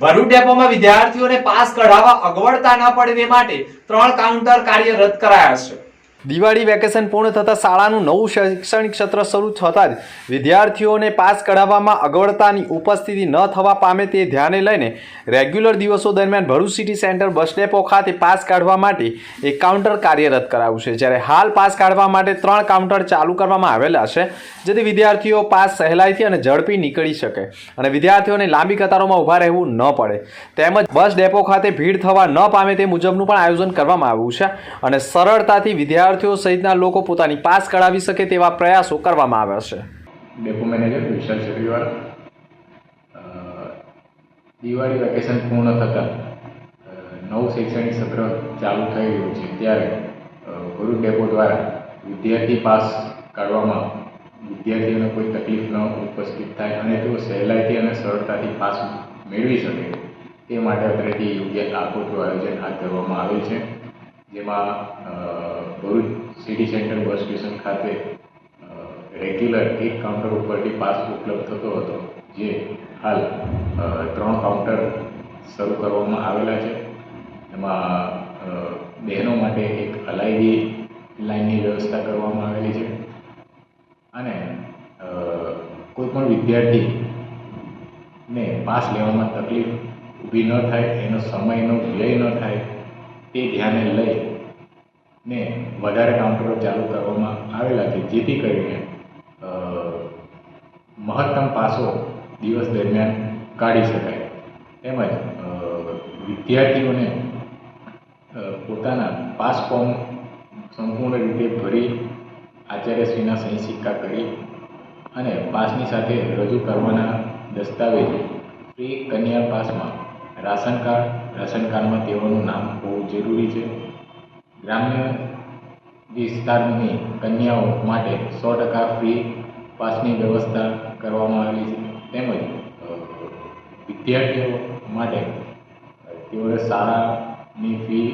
ભરૂચ ડેપોમાં વિદ્યાર્થીઓને પાસ કઢાવવા અગવડતા ન પડે તે માટે ત્રણ કાઉન્ટર કાર્ય રદ કરાયા છે. દિવાળી વેકેશન પૂર્ણ થતાં શાળાનું નવું શૈક્ષણિક સત્ર શરૂ થતાં જ વિદ્યાર્થીઓને પાસ કઢાવવામાં અગવડતાની ઉપસ્થિતિ ન થવા પામે તે ધ્યાને લઈને રેગ્યુલર દિવસો દરમિયાન Bharuch city centre bus depot ખાતે પાસ કાઢવા માટે એક કાઉન્ટર કાર્યરત કરાયું છે જ્યારે હાલ પાસ કાઢવા માટે ત્રણ કાઉન્ટર ચાલુ કરવામાં આવેલા છે, જેથી વિદ્યાર્થીઓ પાસ સહેલાઈથી અને ઝડપી નીકળી શકે અને વિદ્યાર્થીઓને લાંબી કતારોમાં ઊભા રહેવું ન પડે. તેમજ બસ ડેપો ખાતે ભીડ થવા ન પામે તે મુજબનું પણ આયોજન કરવામાં આવ્યું છે અને સરળતાથી વિદ્યાર્થીઓ સહિતના લોકો પોતાની પાસ કઢાવી શકે તેવા પ્રયાસો કરવામાં આવ્યા છે. Depot manager Vishal Chakriwal Diwali vacation પૂર્ણ થતાં નવું શૈક્ષણિક સત્ર ચાલુ થઈ રહ્યું છે. ત્યારે ગુરુ ડેપો દ્વારા વિદ્યાર્થી પાસ કાઢવામાં વિદ્યાર્થીઓને કોઈ તકલીફ ન ઉપસ્થિત થાય અને તેઓ સહેલાઈથી અને સરળતાથી પાસ મેળવી શકે. તે માટે અત્રેથી યોગ્ય આગોતરું આયોજન હાથ ધરવામાં આવેલ છે. જેમાં Bharuch city centre bus station ખાતે રેગ્યુલર એક કાઉન્ટર ઉપરથી પાસ ઉપલબ્ધ થતો હતો, જે હાલ ત્રણ કાઉન્ટર શરૂ કરવામાં આવેલા છે. એમાં બહેનો માટે એક અલાયદી લાઇનની વ્યવસ્થા કરવામાં આવેલી છે. અને કોઈપણ કોઈ પણ વિદ્યાર્થીને પાસ લેવામાં તકલીફ ઊભી ન થાય, એનો સમયનો વ્યય ન થાય, તે ધ્યાને લઈ ને વધારે કાઉન્ટરો ચાલુ કરવામાં આવેલા છે. જેથી કરીને મહત્તમ પાસો દિવસ દરમિયાન કાઢી શકાય. તેમજ વિદ્યાર્થીઓને પોતાના પાસ ફોર્મ સંપૂર્ણ રીતે ભરી આચાર્યશ્રીના સહી સિક્કા કરી અને પાસની સાથે રજૂ કરવાના દસ્તાવેજ ફ્રી કન્યા પાસમાં રાશન કાર્ડ, રાશન કાર્ડમાં તેઓનું નામ હોવું જરૂરી છે. ગ્રામ્ય વિસ્તારની કન્યાઓ માટે સો ટકા ફ્રી પાસની વ્યવસ્થા કરવામાં આવેલી છે. તેમજ વિદ્યાર્થીઓ માટે તેઓએ શાળાની ફી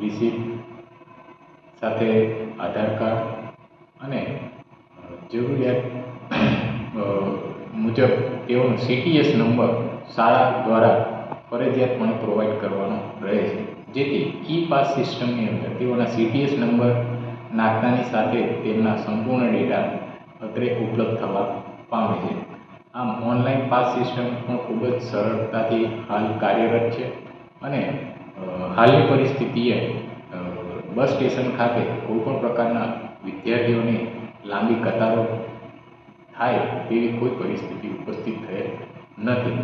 રિસીપ્ટ સાથે આધાર કાર્ડ અને જરૂરિયાત મુજબ તેઓનો સીટીએસ નંબર શાળા દ્વારા ફરજિયાતપણે પ્રોવાઈડ કરવાનો જેથી ઈ પાસ સિસ્ટમની અંદર તેઓના સીટીએસ નંબર નાખતાની સાથે તેમના સંપૂર્ણ ડેટા અત્રે ઉપલબ્ધ થવા પામે છે. આમ ઓનલાઈન પાસ સિસ્ટમ પણ ખૂબ જ સરળતાથી હાલ કાર્યરત છે અને હાલની પરિસ્થિતિએ બસ સ્ટેશન ખાતે કોઈપણ પ્રકારના વિદ્યાર્થીઓની લાંબી કતારો થાય તેવી કોઈ પરિસ્થિતિ ઉપસ્થિત થયેલ નથી.